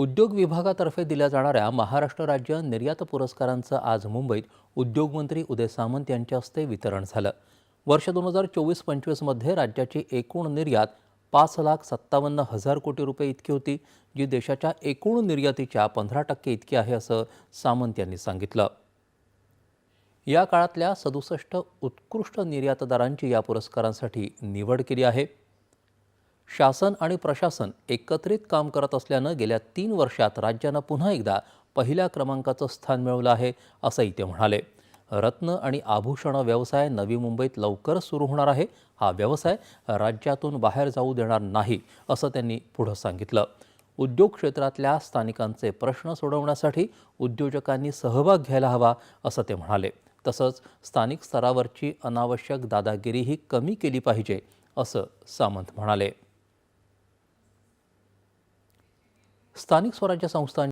उद्योग विभागातर्फे दिल्या जाणाऱ्या महाराष्ट्र राज्य निर्यात पुरस्कारांचं आज मुंबईत उद्योगमंत्री उदय सामंत यांच्या हस्ते वितरण झालं. वर्ष दोन हजार चोवीस पंचवीसमध्ये राज्याची एकूण निर्यात पाच लाख सत्तावन्न हजार कोटी रुपये इतकी होती जी देशाच्या एकूण निर्यातीच्या पंधरा टक्के इतकी आहे असं सामंत यांनी सांगितलं. या काळातल्या सदुसष्ट उत्कृष्ट निर्यातदारांची या पुरस्कारांसाठी निवड केली आहे. शासन आणि प्रशासन एकत्रित काम करत असल्यानं गेल्या तीन वर्षात राज्यानं पुन्हा एकदा पहिल्या क्रमांकाचं स्थान मिळवलं आहे असंही ते म्हणाले. रत्न आणि आभूषण व्यवसाय नवी मुंबईत लवकरच सुरू होणार आहे. हा व्यवसाय राज्यातून बाहेर जाऊ देणार नाही असं त्यांनी पुढं सांगितलं. उद्योग क्षेत्रातल्या स्थानिकांचे प्रश्न सोडवण्यासाठी उद्योजकांनी सहभाग घ्यायला हवा असं ते म्हणाले. तसंच स्थानिक स्तरावरची अनावश्यक दादागिरीही कमी केली पाहिजे असं सामंत म्हणाले. स्थानिक स्वराज्य संस्थांच्या